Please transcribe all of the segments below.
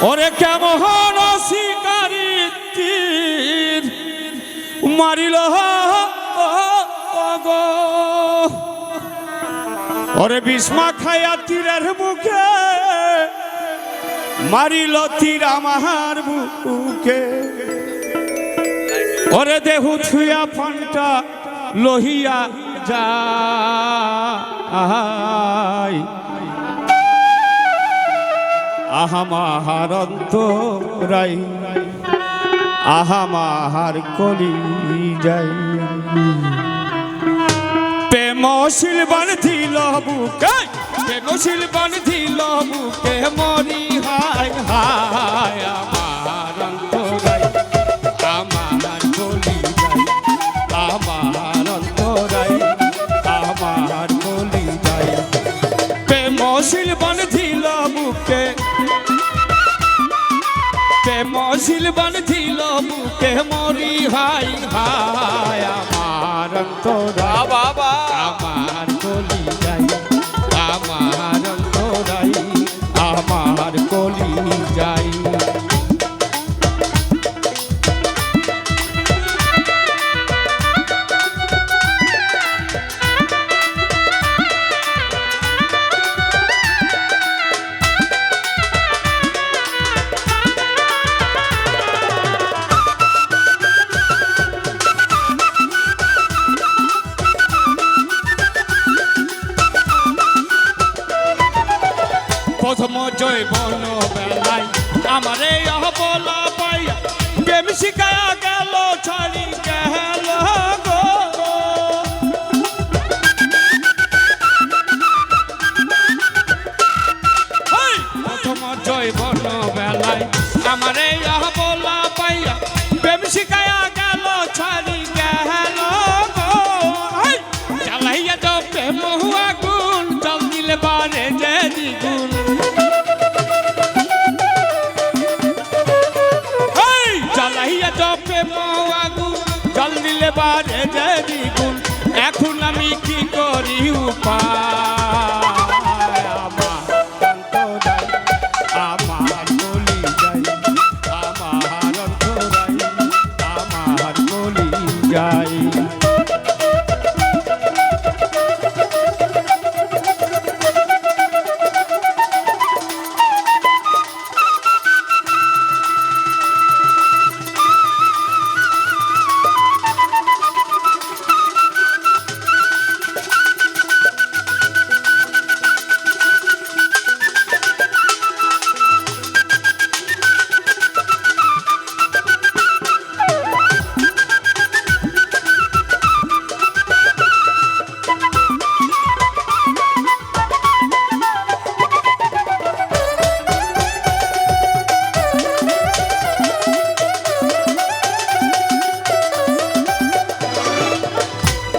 ওরে কেমন শিকারি তীর? মারিল ওরে বিস্মা খায়া তীরের মুখে, মারিল তীর আমার বুকে। ওরে দেহু ছুয়া ফান্টা লোহিয়া যায়। আহামাহার রাই আহামাহার কলি যাই। প্রেমশীল বান্ধিল বুকে প্রেমশীল বান্ধিল বুকে, মরি হায় হায় আমার অন্তরাই আমার কলি যাই, আমার অন্তরাই আমার কলি যাই। প্রেমশীল বান্ধিল বুকে প্রেমশীল বান্ধিল বুকে মরি হাই হায় আমার অন্তরা। বাবা। প্রথম জয় বন বেলায়। আমারে বলা পাইয়া প্রেম শিখায়া গেল, ছাড়ি গেল! প্রথম জয় বন বেলায়, আমারে বলা পাইয়া প্রেম শিখায়া গেল, ছাড়ি গেল চালাইয়া তো প্রেম হুয়া জ্বালাইয়া জপে আগুন জল দিলে বারে যে দ্বিগুণ এখন আমি কি করি উপায়? আমার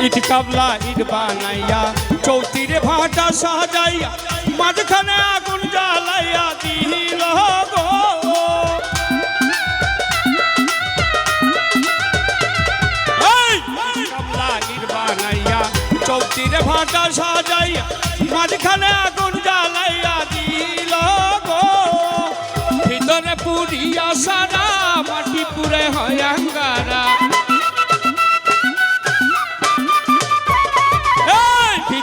ইট কাবলা, ইট বানাইয়া চৌতিরে ভাটা সাজাইয়া মাঝখানে আগুন জ্বালাইয়া দিল চৌতিরে ভাটা সাজাইয়া মাঝখানে আগুন জ্বালাইয়া দিল ভিতরে পুরিয়া সারা, মাটি পুরে হয় আঙ্গারা।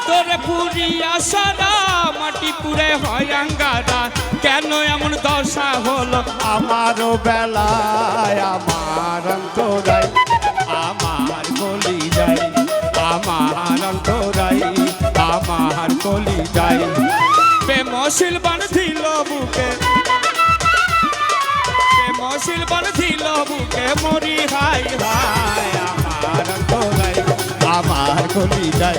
ভিতরে পুরিয়া সারা মাটি পুরে হয় আঙ্গারা। কেন এমন দশা হলো? আমারও বেলায় আমার অন্তরাই আমার গলি যাই আমার অন্তরাই আমার গলি যাই প্রেমশীল বান্ধিল বুকে প্রেমশীল বান্ধিল বুকে মরি হাই হাই আমার অন্তরাই আমার গলি যাই